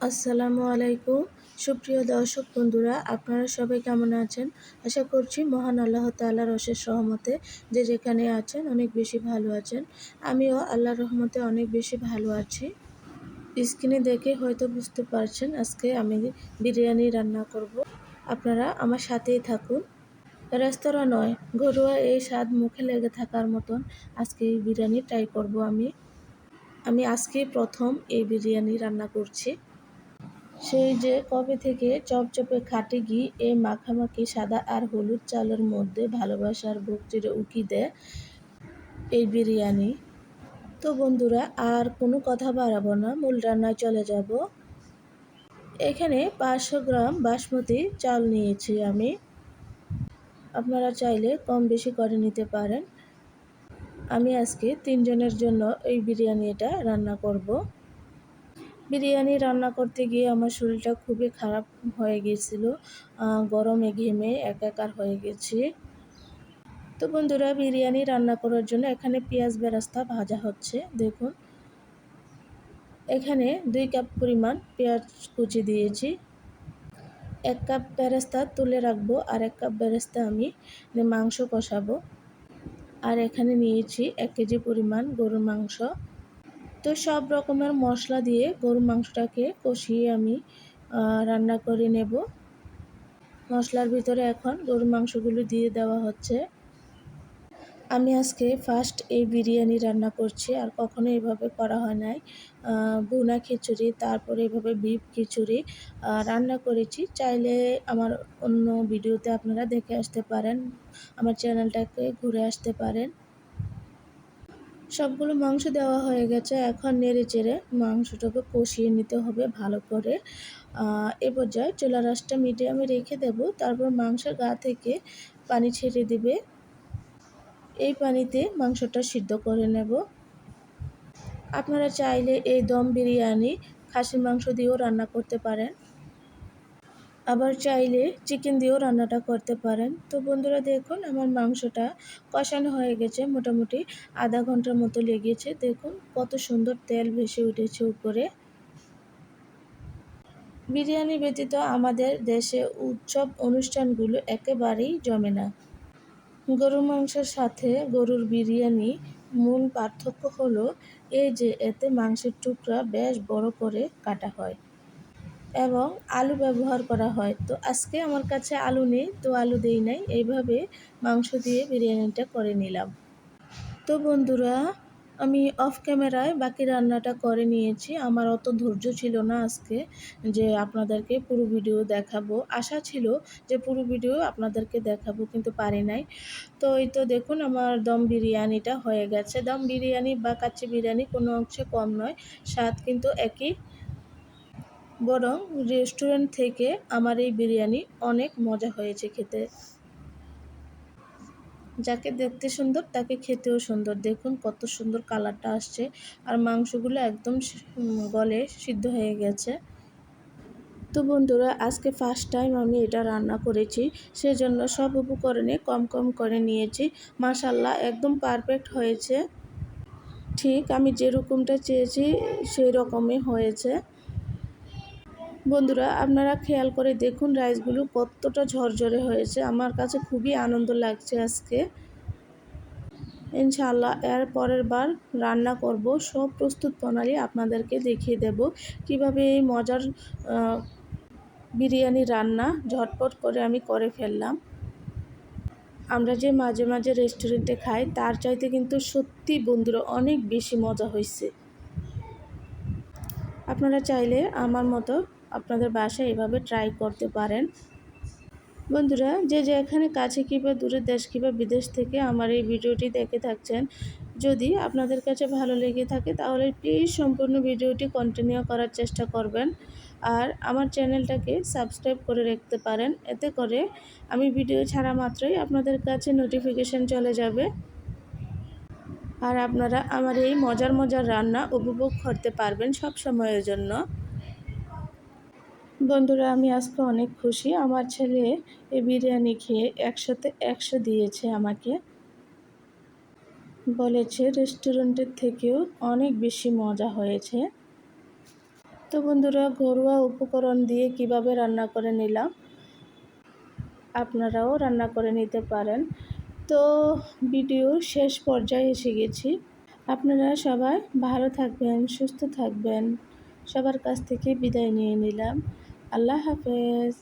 আসসালামু আলাইকুম। সুপ্রিয় দর্শক বন্ধুরা, আপনারা সবাই কেমন আছেন? আশা করছি মহান আল্লাহ তাল্লাহর অশেষ রহমতে যে যেখানে আছেন অনেক বেশি ভালো আছেন। আমিও আল্লাহর রহমতে অনেক বেশি ভালো আছি। স্ক্রিনে দেখে হয়তো বুঝতে পারছেন আজকে আমি বিরিয়ানি রান্না করব। আপনারা আমার সাথেই থাকুন। রেস্তোরাঁ নয়, ঘরোয়া এই স্বাদ মুখে লেগে থাকার মতন আজকে এই বিরিয়ানি ট্রাই করব আমি। আমি আজকে প্রথম এই বিরিয়ানি রান্না করছি। সেই যে কবে থেকে চপচপে খাটে ঘি এই মাখামাখি সাদা আর হলুদ চালের মধ্যে ভালোবাসার বুক চিরে উকি দেয় এই বিরিয়ানি। তো বন্ধুরা, আর কোনো কথা বাড়াবো না, মূল রান্নায় চলে যাব। এখানে পাঁচশো গ্রাম বাসমতি চাল নিয়েছি আমি। আপনারা চাইলে কম বেশি করে নিতে পারেন। আমি আজকে তিনজনের জন্য এই বিরিয়ানিটা রান্না করব। বিরিয়ানি রান্না করতে গিয়ে আমার শরীরটা খুবই খারাপ হয়ে গিয়েছিল গরমে ঘেমে একাকার হয়ে গেছি। তো বন্ধুরা, বিরিয়ানি রান্না করার জন্য এখানে পেঁয়াজ বেরাস্তা ভাজা হচ্ছে, দেখুন। এখানে দুই কাপ পরিমাণ পেঁয়াজ কুচি দিয়েছি। এক কাপ বেরেস্তা তুলে রাখব, আর এক কাপ বেরেস্তা আমি মাংস কষাবো। আর এখানে নিয়েছি এক কেজি পরিমাণ গরুর মাংস। তো সব রকমের মশলা দিয়ে গরু মাংসটাকে কষিয়ে আমি রান্না করে নেব। মশলার ভিতরে এখন গরু মাংসগুলো দিয়ে দেওয়া হচ্ছে। আমি আজকে ফার্স্ট এই বিরিয়ানি রান্না করছি, আর কখনো এভাবে করা হয় নাই। ভুনা খিচুড়ি, তারপরে এভাবে বিফ খিচুড়ি রান্না করেছি। চাইলে আমার অন্য ভিডিওতে আপনারা দেখে আসতে পারেন, আমার চ্যানেলটাকে ঘুরে আসতে পারেন। সবগুলো মাংস দেওয়া হয়ে গেছে। এখন নেড়ে চেড়ে মাংসটাকে কষিয়ে নিতে হবে ভালো করে। এ পর্যায়ে চুলা রাসটা মিডিয়ামে রেখে দেব। তারপর মাংসের গা থেকে পানি ছেড়ে দিবে। এই পানিতে মাংসটা সিদ্ধ করে নেব। আপনারা চাইলে এই দম বিরিয়ানি খাসির মাংস দিয়েও রান্না করতে পারেন। আবার চাইলে চিকেন দিয়েও রান্নাটা করতে পারেন। তো বন্ধুরা দেখুন, আমার মাংসটা কষানো হয়ে গেছে, মোটামুটি আধা ঘণ্টার মতো লেগেছে। দেখুন, কত সুন্দর তেল ভেসে উঠেছে উপরে। বিরিয়ানি ব্যতীত আমাদের দেশে উৎসব অনুষ্ঠানগুলো একেবারেই জমে না। গরুর মাংসের সাথে গরুর বিরিয়ানি মূল পার্থক্য হলো, এই যে এতে মাংসের টুকরা বেশ বড় করে কাটা হয়। এবং আলু ব্যবহার করা হয়। তো আজকে আমার কাছে আলু নেই, তো আলু দেই নাই। এইভাবে মাংস দিয়ে বিরিয়ানিটা করে নিলাম। তো বন্ধুরা, আমি অফ ক্যামেরায় বাকি রান্নাটা করে নিয়েছি। আমার অত ধৈর্য ছিল না আজকে যে আপনাদেরকে পুরো ভিডিও দেখাবো। আশা ছিল যে পুরো ভিডিও আপনাদেরকে দেখাবো, কিন্তু পারি নাই। তো এই তো দেখুন, আমার দম বিরিয়ানিটা হয়ে গেছে। দম বিরিয়ানি বা কাচ্চি বিরিয়ানি কোনো অংশে কম নয়, স্বাদ কিন্তু একই। বরং রেস্টুরেন্ট থেকে আমার এই বিরিয়ানি অনেক মজা হয়েছে খেতে। যাকে দেখতে সুন্দর, তাকে খেতেও সুন্দর। দেখুন কত সুন্দর কালারটা আসছে আর মাংসগুলো একদম গলে সিদ্ধ হয়ে গেছে। তো বন্ধুরা, আজকে ফার্স্ট টাইম আমি এটা রান্না করেছি, সেজন্য সব উপকরণে কম কম করে নিয়েছি। মাসাল্লাহ একদম পারফেক্ট হয়েছে। ঠিক আমি যেরকমটা চেয়েছি, সেই রকমই হয়েছে। বন্ধুরা, আপনারা খেয়াল করে দেখুন রাইসগুলো কতটা ঝরঝরে হয়েছে। আমার কাছে খুবই আনন্দ লাগছে আজকে। ইনশাল্লাহ এর পরের বার রান্না করব। সব প্রস্তুত প্রণালী আপনাদেরকে দেখিয়ে দেব। কীভাবে এই মজার বিরিয়ানি রান্না ঝটপট করে আমি করে ফেললাম। আমরা যে মাঝে মাঝে রেস্টুরেন্টে খাই, তার চাইতে কিন্তু সত্যি বন্ধুরা অনেক বেশি মজা হয়েছে আপনারা চাইলে আমার মতো আপনাদের বাসায় এভাবে ট্রাই করতে পারেন। বন্ধুরা, যে যে এখানে কাছে কিংবা দূরের দেশ কিংবা বিদেশ থেকে আমার এই ভিডিওটি দেখে থাকছেন, যদি আপনাদের কাছে ভালো লেগে থাকে, তাহলে প্লিজ সম্পূর্ণ ভিডিওটি কন্টিনিউ করার চেষ্টা করবেন। আর আমার চ্যানেলটাকে সাবস্ক্রাইব করে রাখতে পারেন। এতে করে আমি ভিডিও ছাড়া মাত্রই আপনাদের কাছে নোটিফিকেশান চলে যাবে। আর আপনারা আমার এই মজার মজার রান্না উপভোগ করতে পারবেন সব সময়ের জন্য। বন্ধুরা, আমি আজকে অনেক খুশি। আমার ছেলে এই বিরিয়ানি খেয়ে একসাথে একশো দিয়েছে আমাকে। বলেছে রেস্টুরেন্টের থেকেও অনেক বেশি মজা হয়েছে। তো বন্ধুরা, ঘরোয়া উপকরণ দিয়ে কীভাবে রান্না করে নিলাম, আপনারাও রান্না করে নিতে পারেন। তো ভিডিওর শেষ পর্যায়ে এসে গেছি। আপনারা সবাই ভালো থাকবেন, সুস্থ থাকবেন। সবার কাছ থেকে বিদায় নিয়ে নিলাম। আল্লাহ হাফেজ।